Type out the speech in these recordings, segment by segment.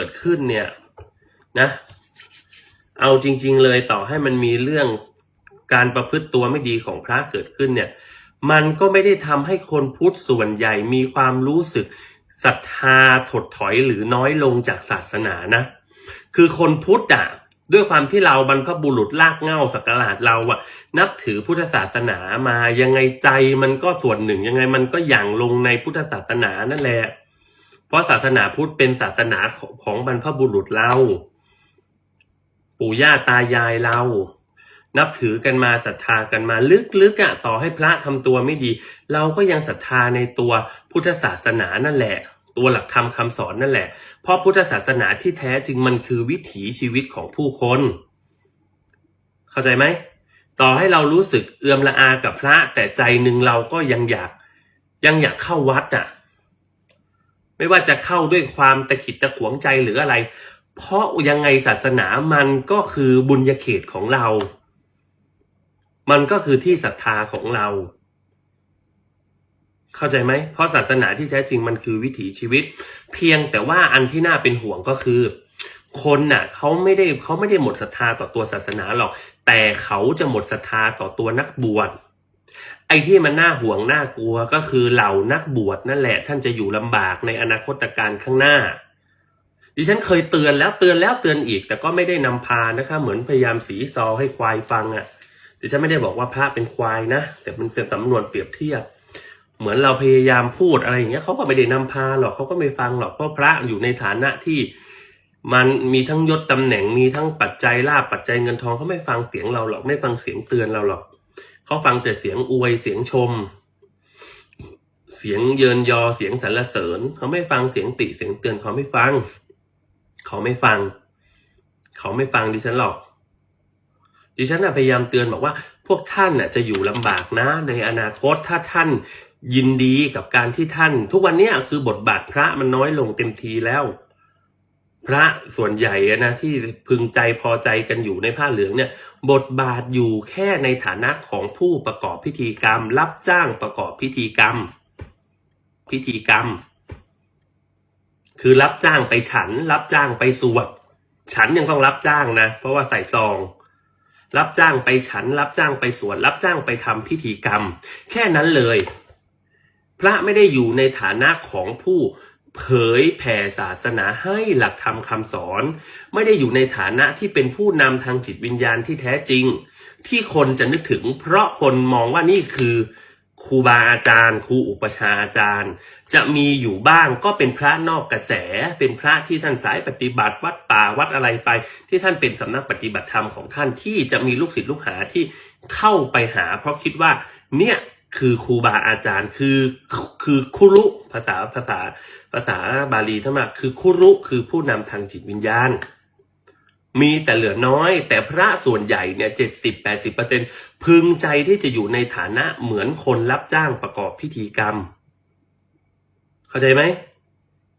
กิดขึ้นเนี่ยนะ เอาจริง ๆ เลยต่อให้มันมีเรื่องการประพฤติตัวไม่ดีของพระเกิดขึ้นเนี่ย มันก็ไม่ได้ทำให้คนพุทธส่วนใหญ่มีความรู้สึกศรัทธาถดถอยหรือน้อยลงจากศาสนานะ คือคนพุทธอะด้วยความที่เราบรรพบุรุษลากเง้าสักการะเราอะนับถือพุทธศาสนามายังไงใจมันก็ส่วนหนึ่งยังไงมันก็หยั่งลงในพุทธศาสนานั่นแหละ เพราะศาสนาพุทธเป็นศาสนาของบรรพบุรุษเรา ปู่ย่าตายายเรา นับถือกันมาศรัทธากันมาลึกๆอะ่ะต่อให้พระทำตัวไม่ดี เราก็ยังศรัทธาในตัวพุทธศาสนานั่นแหละ ตัวหลักธรรมคำสอนนั่นแหละ เพราะพุทธศาสนาที่แท้จริงมันคือวิถีชีวิตของผู้คน เข้าใจไหมต่อให้เรารู้สึกเอื่อมละอากับพระแต่ใจหนึ่งเราก็ยังอยากยังอยากเข้าวัดอะ ไม่ว่าจะเข้าด้วยความตะขิดตะขวงใจหรืออะไร เพราะยังไงศาสนามันก็คือบุญญาเขตของเรา มันก็คือที่ศรัทธาของเรา เข้าใจไหม เพราะศาสนาที่แท้จริงมันคือวิถีชีวิต เพียงแต่ว่าอันที่น่าเป็นห่วงก็คือ คนน่ะเขาไม่ได้เขาไม่ได้หมดศรัทธาต่อตัวศาสนาหรอก แต่เขาจะหมดศรัทธาต่อตัวนักบวช ไอ้ที่มันน่าห่วงน่ากลัวก็คือเหล่านักบวชนั่นแหละ ท่านจะอยู่ลำบากในอนาคตการข้างหน้า ดิฉันเคยเตือนแล้วเตือนแล้วเตือนอีก แต่ก็ไม่ได้นำพานะคะ เหมือนพยายามสีซอให้ควายฟังอะ่ะดิฉันไม่ได้บอกว่าพระเป็นควายนะ แต่มันเป็นสำนวนเปรียบเทียบ เหมือนเราพยายามพูดอะไรอย่างเงี้ยเขาก็ไม่ได้นำพาหรอกเขาก็ไม่ฟังหรอกเพราะพระอยู่ในฐานะที่มันมีทั้งยศตำแหน่งมีทั้งปัจจัยลาบปัจจัยเงินทองเขาไม่ฟังเสียงเราหรอกไม่ฟังเสียงเตือนเราหรอก เขาฟังแต่เสียงอวยเสียงชม เสียงเยินยอเสียงสรรเสริญ เขาไม่ฟังเสียงติเสียงเตือนเขาไม่ฟัง เขาไม่ฟัง เขาไม่ฟังดิฉันหรอก ดิฉันพยายามเตือนบอกว่า พวกท่านน่ะจะอยู่ลำบากนะ ในอนาคตถ้าท่านยินดีกับการที่ท่าน ทุกวันนี้คือบทบาทพระมันน้อยลงเต็มทีแล้ว พระส่วนใหญ่นะที่พึงใจพอใจกันอยู่ในผ้าเหลืองเนี่ยบทบาทอยู่แค่ในฐานะของผู้ประกอบพิธีกรรม รับจ้างประกอบพิธีกรรม พิธีกรรม คือรับจ้างไปฉัน รับจ้างไปสวดฉันยังต้องรับจ้างนะ เพราะว่าใส่ซองรับจ้างไปฉัน รับจ้างไปสวดรับจ้างไปทำพิธีกรรม แค่นั้นเลย พระไม่ได้อยู่ในฐานะของผู้ เผยแผ่ศาสนาให้หลักธรรมคำสอน ไม่ได้อยู่ในฐานะที่เป็นผู้นำทางจิตวิญญาณที่แท้จริง ที่คนจะนึกถึง เพราะคนมองว่านี่คือครูบาอาจารย์ครูอุปชาอาจารย์ จะมีอยู่บ้างก็เป็นพระนอกกระแส เป็นพระที่ท่านสายปฏิบัติวัดป่าวัดอะไรไป ที่ท่านเป็นสำนักปฏิบัติธรรมของท่านที่จะมีลูกศิษย์ลูกหาที่เข้าไปหา เพราะคิดว่าเนี่ยคือครูบาอาจารย์คือคือคุรุภาษาภาษา ภาษาบาลีทั้งหมดคือคุรุคือผู้นำทางจิตวิญญาณ มีแต่เหลือน้อย แต่พระส่วนใหญ่เนี่ยเจ็ดสิบแปดสิบเปอร์เซ็นพึงใจที่จะอยู่ในฐานะเหมือนคนรับจ้างประกอบพิธีกรรม เข้าใจไหม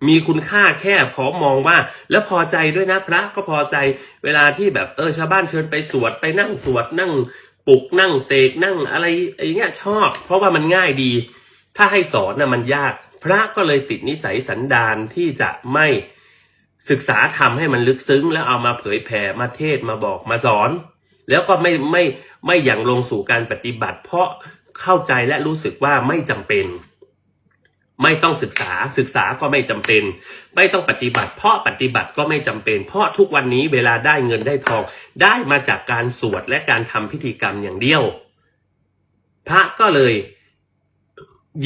มีคุณค่าแค่พอมองว่า แล้วพอใจด้วยนะพระก็พอใจเวลาที่แบบเออชาวบ้านเชิญไปสวดไปนั่งสวดนั่งปลุกนั่งเสกนั่งอะไรอย่างเงี้ยชอบ เพราะว่ามันง่ายดี ถ้าให้สอนน่ะมันยาก พระก็เลยติดนิสัยสันดานที่จะไม่ศึกษาทำให้มันลึกซึ้ง แล้วเอามาเผยแผ่มาเทศมาบอกมาสอน แล้วก็ไม่ไม่ไม่อย่างลงสู่การปฏิบัติ เพราะเข้าใจและรู้สึกว่าไม่จำเป็น ไม่ต้องศึกษาศึกษาก็ไม่จำเป็น ไม่ต้องปฏิบัติ เพราะปฏิบัติก็ไม่จำเป็น เพราะทุกวันนี้เวลาได้เงินได้ทอง ได้มาจากการสวดและการทำพิธีกรรมอย่างเดียว พระก็เลย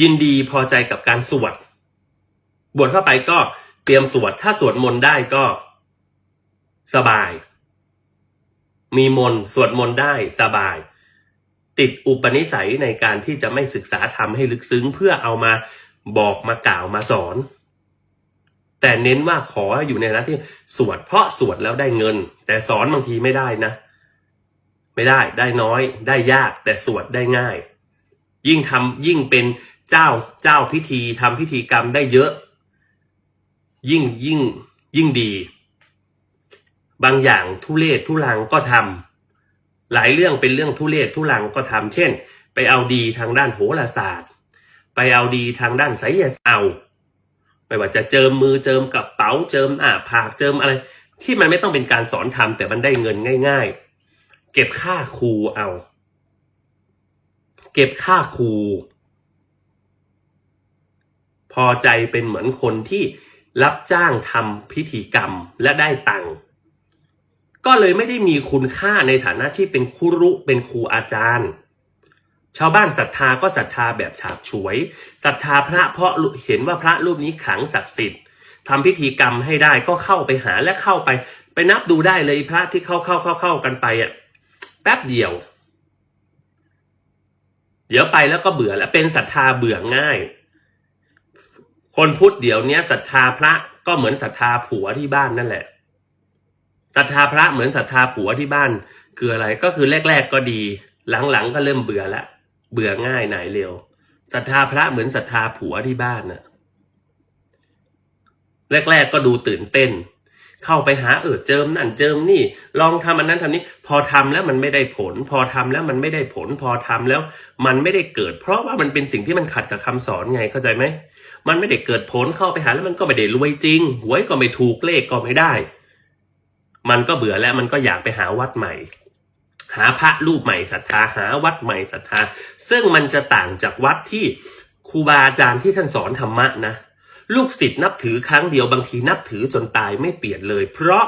ยินดีพอใจกับการสวด บวชเข้าไปก็เตรียมสวด ถ้าสวดมนต์ได้ก็สบาย มีมนต์สวดมนต์ได้สบาย ติดอุปนิสัยในการที่จะไม่ศึกษาธรรมให้ลึกซึ้ง เพื่อเอามาบอกมากล่าวมาสอน แต่เน้นว่าขออยู่ในหน้าที่สวดเพราะสวดแล้วได้เงิน แต่สอนบางทีไม่ได้นะ ไม่ได้ได้น้อย ได้ยากแต่สวดได้ง่าย ยิ่งทำยิ่งเป็น เจ้าเจ้าพิธีทำพิธีกรรมได้เยอะ ยิ่งยิ่งยิ่งดี บางอย่างทุเลศทุลังก็ทำหลายเรื่องเป็นเรื่องทุเลศทุลังก็ทำเช่น ไปเอาดีทางด้านโหราศาสตร์ ไปเอาดีทางด้านไสยศาสตร์เอาไม่ว่าจะเจิมมือเจิมกระเป๋าเจิมอ่าผากเจิมอะไร ที่มันไม่ต้องเป็นการสอนทำแต่มันได้เงินง่าย ๆ เก็บค่าครูเอา เก็บค่าครู พอใจเป็นเหมือนคนที่รับจ้างทำพิธีกรรมและได้ตังค์ก็เลยไม่ได้มีคุณค่าในฐานะที่เป็นครูรุเป็นครูอาจารย์ ชาวบ้านศรัทธาก็ศรัทธาแบบฉาบฉวยศรัทธาพระเพราะเห็นว่าพระรูปนี้ขลังศักดิ์สิทธิ์ทำพิธีกรรมให้ได้ก็เข้าไปหาและเข้าไป ไปนับดูได้เลยพระที่เข้าเข้าเข้าเข้ากันไปอะแป๊บเดียว เดี๋ยวไปแล้วก็เบื่อแล้วเป็นศรัทธาเบื่อง่าย คนพุทธเดี๋ยวนี้ศรัทธาพระก็เหมือนศรัทธาผัวที่บ้านนั่นแหละศรัทธาพระเหมือนศรัทธาผัวที่บ้าน คืออะไรก็คือแรก ๆ ก็ดี หลังๆก็เริ่มเบื่อละเบื่อง่ายหนายเร็วศรัทธาพระเหมือนศรัทธาผัวที่บ้านน่ะแรก ๆ ก็ดูตื่นเต้น เข้าไปหาเออเจิมนั่นเจิมนี่ ลองทำอันนั้นทำนี้ พอทำแล้วมันไม่ได้ผล พอทำแล้วมันไม่ได้ผล พอทำแล้วมันไม่ได้เกิด เพราะว่ามันเป็นสิ่งที่มันขัดกับคำสอนไงเข้าใจไหมมันไม่ได้เกิดผลเข้าไปหาแล้วมันก็ไม่ได้รวยจริงหวยก็ไม่ถูกเลขก็ไม่ได้ มันก็เบื่อแล้วมันก็อยากไปหาวัดใหม่ หาพระรูปใหม่ศรัทธาหาวัดใหม่ศรัทธา ซึ่งมันจะต่างจากวัดที่ครูบาอาจารย์ที่ท่านสอนธรรมะนะ ลูกศิษย์นับถือครั้งเดียวบางทีนับถือจนตายไม่เปลี่ยนเลย เพราะ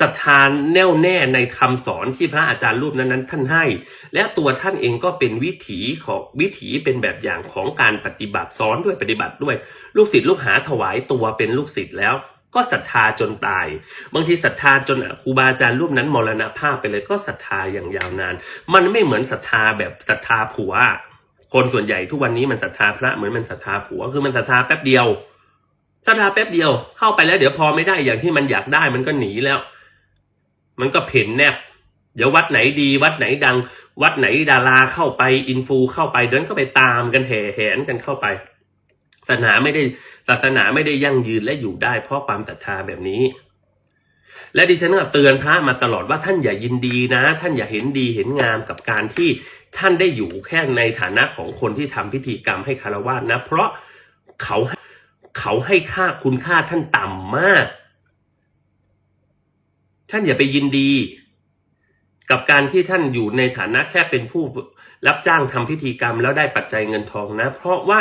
ศรัทธาแน่วแน่ในคำสอนที่พระอาจารย์รูปนั้นๆ ท่านให้ และตัวท่านเองก็เป็นวิถีของวิถีเป็นแบบอย่างของการปฏิบัติสอนด้วยปฏิบัติด้วย ลูกศิษย์ลูกหาถวายตัวเป็นลูกศิษย์แล้ว ก็ศรัทธาจนตาย บางทีศรัทธาจนครูบาอาจารย์รูปนั้นมรณภาพไปเลยก็ศรัทธาอย่างยาวนาน มันไม่เหมือนศรัทธาแบบศรัทธาผัว คนส่วนใหญ่ทุกวันนี้มันศรัทธาพระเหมือนมันศรัทธาผัวคือมันศรัทธาแป๊บเดียว ศรัทธาแป๊บเดียวเข้าไปแล้วเดี๋ยวพอไม่ได้อย่างที่มันอยากได้มันก็หนีแล้ว มันก็เพ่นแนบ เดี๋ยววัดไหนดีวัดไหนดัง วัดไหนดาราเข้าไปอินฟูเข้าไปเดินก็ไปตามกันแห่แหนกันเข้าไปศาสนาไม่ได้ศาสนาไม่ได้ยั่งยืนและอยู่ได้ เพราะความศรัทธาแบบนี้ และดิฉันก็เตือนพระมาตลอดว่าท่านอย่ายินดีนะ ท่านอย่าเห็นดีเห็นงามกับการที่ท่านได้อยู่แค่ในฐานะของคนที่ทำพิธีกรรมให้คารวะนะ เพราะเขา เขาให้ค่าคุณค่าท่านต่ำมาก ท่านอย่าไปยินดี กับการที่ท่านอยู่ในฐานะแค่เป็นผู้รับจ้างทำพิธีกรรมแล้วได้ปัจจัยเงินทองนะ เพราะว่า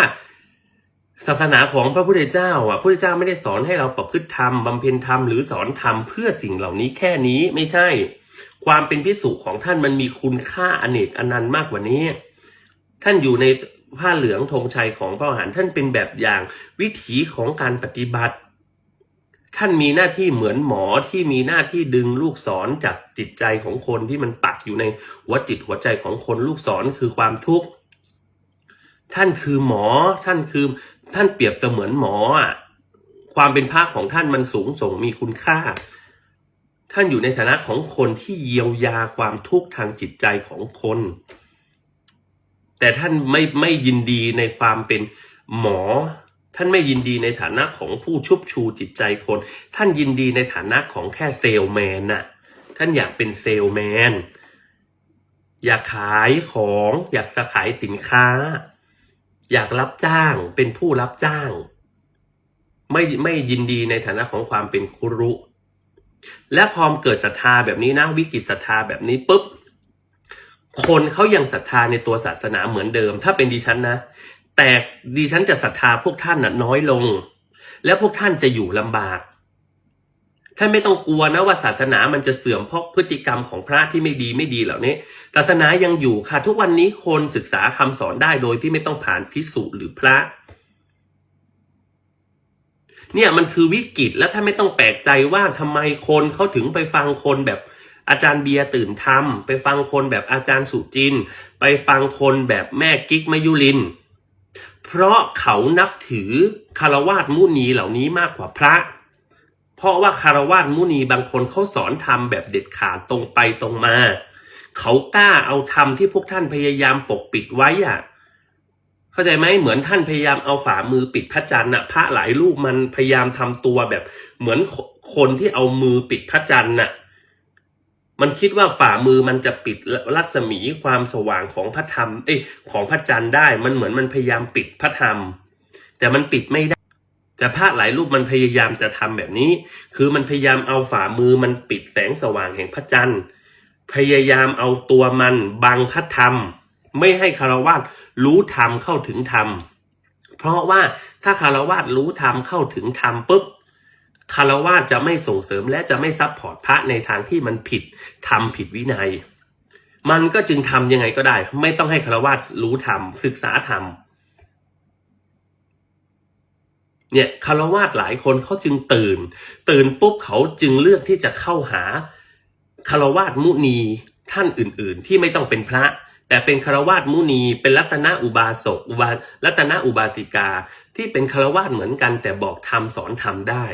ศาสนาของพระพุทธเจ้าอะพระพุทธเจ้าไม่ได้สอนให้เราประพฤติธรรมบำเพ็ญธรรมหรือสอนธรรมเพื่อสิ่งเหล่านี้แค่นี้ไม่ใช่ ความเป็นพิสุของท่านมันมีคุณค่าอเนกอนันต์มากกว่านี้ ท่านอยู่ใน ผ้าเหลืองธงชัยของพระอรหันต์ท่านเป็นแบบอย่างวิถีของการปฏิบัติ ท่านมีหน้าที่เหมือนหมอที่มีหน้าที่ดึงลูกศรจากจิตใจของคนที่มันปักอยู่ในหัวจิตหัวใจของคนลูกศรคือความทุกข์ท่านคือหมอท่านคือท่านเปรียบเสมือนหมออะความเป็นพระของท่านมันสูงส่งมีคุณค่า ท่านอยู่ในฐานะของคนที่เยียวยาความทุกข์ทางจิตใจของคน แต่ท่านไม่ไม่ยินดีในความเป็นหมอ ท่านไม่ยินดีในฐานะของผู้ชุบชูจิตใจคน ท่านยินดีในฐานะของแค่เซลแมนน่ะท่านอยากเป็นเซลแมน อยากขายของอยากจะขายสินค้า อยากรับจ้างเป็นผู้รับจ้าง ไม่ไม่ยินดีในฐานะของความเป็นครุและพอมเกิดศรัทธาแบบนี้นะวิกฤตศรัทธาแบบนี้ปุ๊บ คนเขายังศรัทธาในตัวศาสนาเหมือนเดิม ถ้าเป็นดิฉันนะ แต่ดิฉันจะศรัทธาพวกท่านน่ะน้อยลง และพวกท่านจะอยู่ลำบากท่านไม่ต้องกลัวนะว่าศาสนามันจะเสื่อมเพราะพฤติกรรมของพระที่ไม่ดีไม่ดีเหล่านี้ ศาสนายังอยู่ค่ะ ทุกวันนี้คนศึกษาคำสอนได้โดยที่ไม่ต้องผ่านพิสูจน์หรือพระ เนี่ยมันคือวิกฤตและถ้านไม่ต้องแปลกใจว่าทำไมคนเขาถึงไปฟังคนแบบ อาจารย์เบียร์ตื่นธรรมไปฟังคนแบบอาจารย์สุจิน ไปฟังคนแบบแม่กิ๊กมยุลิน เพราะเขานับถือคารวาสมุนีเหล่านี้มากกว่าพระ เพราะว่าคารวาสมุนีบางคนเขาสอนธรรมแบบเด็ดขาดตรงไปตรงมา เขากล้าเอาธรรมที่พวกท่านพยายามปกปิดไว้อะเข้าใจไหมเหมือนท่านพยายามเอาฝ่ามือปิดพระจันทร์น่ะพระหลายรูปมันพยายามทำตัวแบบ เหมือนคนที่เอามือปิดพระจันทร์น่ะ มันคิดว่าฝ่ามือมันจะปิดรัศมีความสว่างของพระธรรม เอ้ยของพระจันทร์ได้ มันเหมือนมันพยายามปิดพระธรรม แต่มันปิดไม่ได้ แต่พระหลายรูปมันพยายามจะทำแบบนี้ คือมันพยายามเอาฝ่ามือมันปิดแสงสว่างแห่งพระจันทร์ พยายามเอาตัวมันบังพระธรรม ไม่ให้คารวาสรู้ธรรมเข้าถึงธรรม เพราะว่าถ้าคารวาสรู้ธรรมเข้าถึงธรรมปุ๊บ คารวาสจะไม่ส่งเสริมและจะไม่ซับพอร์ตพระในทางที่มันผิดทำผิดวินัย มันก็จึงทำยังไงก็ได้ ไม่ต้องให้คารวาสรู้ธรรมศึกษาธรรมเนี่ยคารวาสหลายคนเขาจึงตื่น ตื่นปุ๊บเขาจึงเลือกที่จะเข้าหาคารวาสมุนีท่านอื่น ๆ ที่ไม่ต้องเป็นพระ แต่เป็นคารวาสมุนี เป็นรัตนอุบาสกอุบารัตนอุบาสิกา ที่เป็นคารวาสเหมือนกันแต่บอกธรรมสอนธรรมได้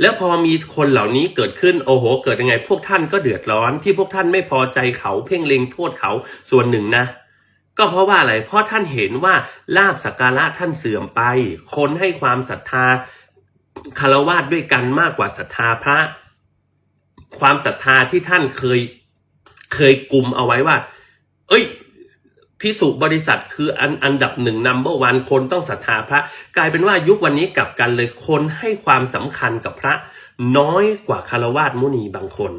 แล้วพอมีคนเหล่านี้เกิดขึ้นโอ้โห เกิดยังไง พวกท่านก็เดือดร้อนที่พวกท่านไม่พอใจเขาเพ่งเล็งโทษเขาส่วนหนึ่งนะ ก็เพราะว่าอะไร เพราะท่านเห็นว่าลาบสักการะท่านเสื่อมไป คนให้ความศรัทธาคารวาสด้วยกันมากกว่าศรัทธาพระ ความศรัทธาที่ท่านเคยเคยกลุ่มเอาไว้ว่า เอ้ย พิสุบริษัทคืออันอันดับหนึ่งนัมเบอร์วันคนต้องศรัทธาพระ กลายเป็นว่ายุควันนี้กลับกันเลยคนให้ความสำคัญกับพระ น้อยกว่าคารวาสมุนีบางคน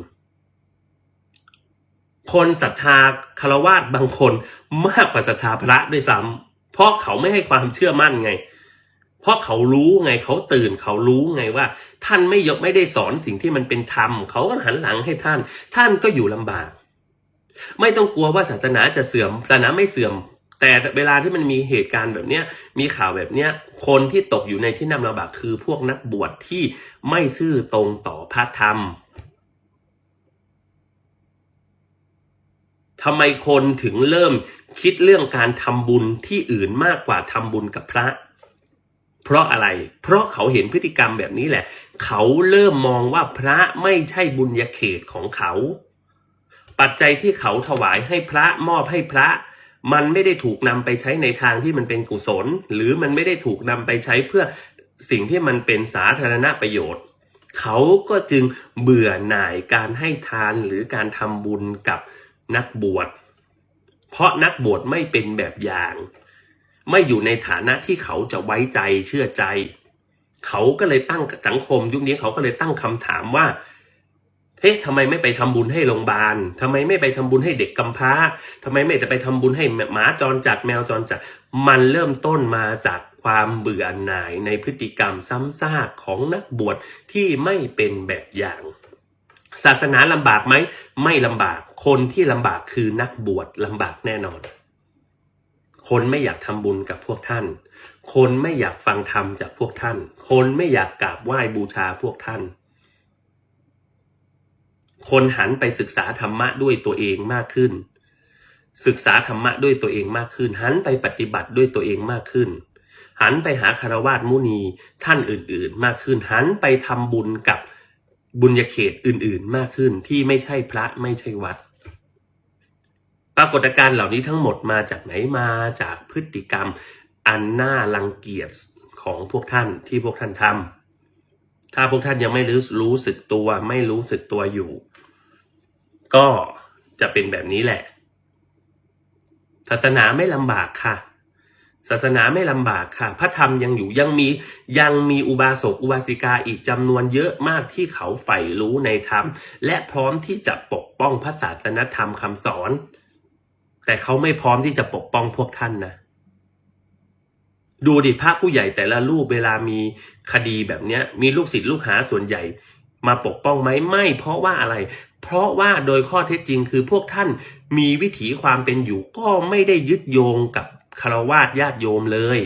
คนศรัทธาคารวาสบางคนมากกว่าศรัทธาพระด้วยซ้ำเพราะเขาไม่ให้ความเชื่อมั่นไง เพราะเขารู้ไงเขาตื่นเขารู้ไงว่า ท่านไม่ยกไม่ได้สอนสิ่งที่มันเป็นธรรมเขาก็หันหลังให้ท่าน ท่านก็อยู่ลำบาก ไม่ต้องกลัวว่าศาสนาจะเสื่อมศาสนาไม่เสื่อม แต่เวลาที่มันมีเหตุการณ์แบบเนี้ยมีข่าวแบบเนี้ยคนที่ตกอยู่ในที่นำลำบากคือพวกนักบวชที่ไม่ซื่อตรงต่อพระธรรมทำไมคนถึงเริ่มคิดเรื่องการทำบุญที่อื่นมากกว่าทำบุญกับพระ เพราะอะไร เพราะเขาเห็นพฤติกรรมแบบนี้แหละ เขาเริ่มมองว่าพระไม่ใช่บุญญาเขตของเขา ปัจจัยที่เขาถวายให้พระมอบให้พระ มันไม่ได้ถูกนำไปใช้ในทางที่มันเป็นกุศล หรือมันไม่ได้ถูกนำไปใช้เพื่อสิ่งที่มันเป็นสาธารณประโยชน์ เขาก็จึงเบื่อหน่ายการให้ทานหรือการทำบุญกับนักบวช เพราะนักบวชไม่เป็นแบบอย่าง ไม่อยู่ในฐานะที่เขาจะไว้ใจเชื่อใจ เขาก็เลยตั้งสังคม ยุคนี้เขาก็เลยตั้งคำถามว่า ฮ้ยทำไมไม่ไปทำบุญให้โรงพยาบาลทำไมไม่ไปทำบุญให้เด็กกำพร้าทำไมไม่จะไปทำบุญให้หมาจรจัดแมวจรจัด มันเริ่มต้นมาจากความเบื่อหน่ายในพฤติกรรมซ้ำซากของนักบวชที่ไม่เป็นแบบอย่าง ศาสนาลำบากไหม ไม่ลำบาก คนที่ลำบากคือนักบวชลำบากแน่นอน คนไม่อยากทำบุญกับพวกท่าน คนไม่อยากฟังธรรมจากพวกท่าน คนไม่อยากกราบไหว้บูชาพวกท่าน คนหันไปศึกษาธรรมะด้วยตัวเองมากขึ้น ศึกษาธรรมะด้วยตัวเองมากขึ้น หันไปปฏิบัติด้วยตัวเองมากขึ้น หันไปหาคารวาสมุนีท่านอื่น ๆ มากขึ้น หันไปทำบุญกับบุญญาเขตอื่น ๆ มากขึ้นที่ไม่ใช่พระไม่ใช่วัด ปรากฏการณ์เหล่านี้ทั้งหมดมาจากไหนมาจากพฤติกรรมอันน่ารังเกียจของพวกท่านที่พวกท่านทำถ้าพวกท่านยังไม่รู้รู้สึกตัวไม่รู้สึกตัวอยู่ ก็จะเป็นแบบนี้แหละ ศาสนาไม่ลำบากค่ะ ศาสนาไม่ลำบากค่ะ พระธรรมยังอยู่ยังมียังมีอุบาสกอุบาสิกาอีกจำนวนเยอะมากที่เขาใฝ่รู้ในธรรม และพร้อมที่จะปกป้องพระศาสนธรรมคำสอน แต่เขาไม่พร้อมที่จะปกป้องพวกท่านนะดูดิพระผู้ใหญ่แต่ละรูปเวลามีคดีแบบเนี้ย มีลูกศิษย์ลูกหาส่วนใหญ่ มาปกป้องไหมไม่ เพราะว่าอะไร เพราะว่าโดยข้อเท็จจริงคือพวกท่านมีวิถีความเป็นอยู่ก็ไม่ได้ยึดโยงกับคารวาสญาติโยมเลย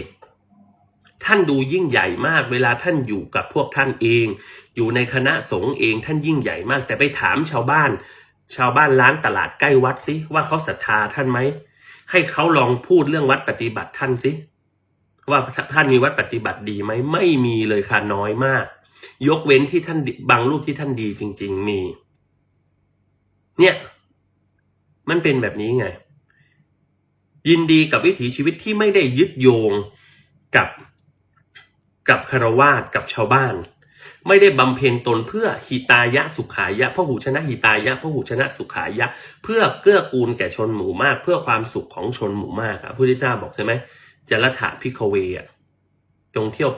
ท่านดูยิ่งใหญ่มากเวลาท่านอยู่กับพวกท่านเอง อยู่ในคณะสงฆ์เองท่านยิ่งใหญ่มาก แต่ไปถามชาวบ้าน ชาวบ้านร้านตลาดใกล้วัดสิว่าเขาศรัทธาท่านไหมให้เขาลองพูดเรื่องวัดปฏิบัติท่านสิว่าท่านมีวัดปฏิบัติดีไหมไม่มีเลยค่ะน้อยมาก ยกเว้นที่ท่านบางรูปที่ท่านดีจริง ๆ มี เนี่ย มันเป็นแบบนี้ไง ยินดีกับวิถีชีวิตที่ไม่ได้ยึดโยงกับกับคารวาสกับชาวบ้าน ไม่ได้บำเพ็ญตนเพื่อหิตายะสุขายะพหูชนะหิตายะพหูชนะสุขายะ เพื่อเกื้อกูลแก่ชนหมู่มาก เพื่อความสุขของชนหมู่มากครับพระพุทธเจ้าบอกใช่ไหมจรถะพิคเวอะจงเที่ยวไป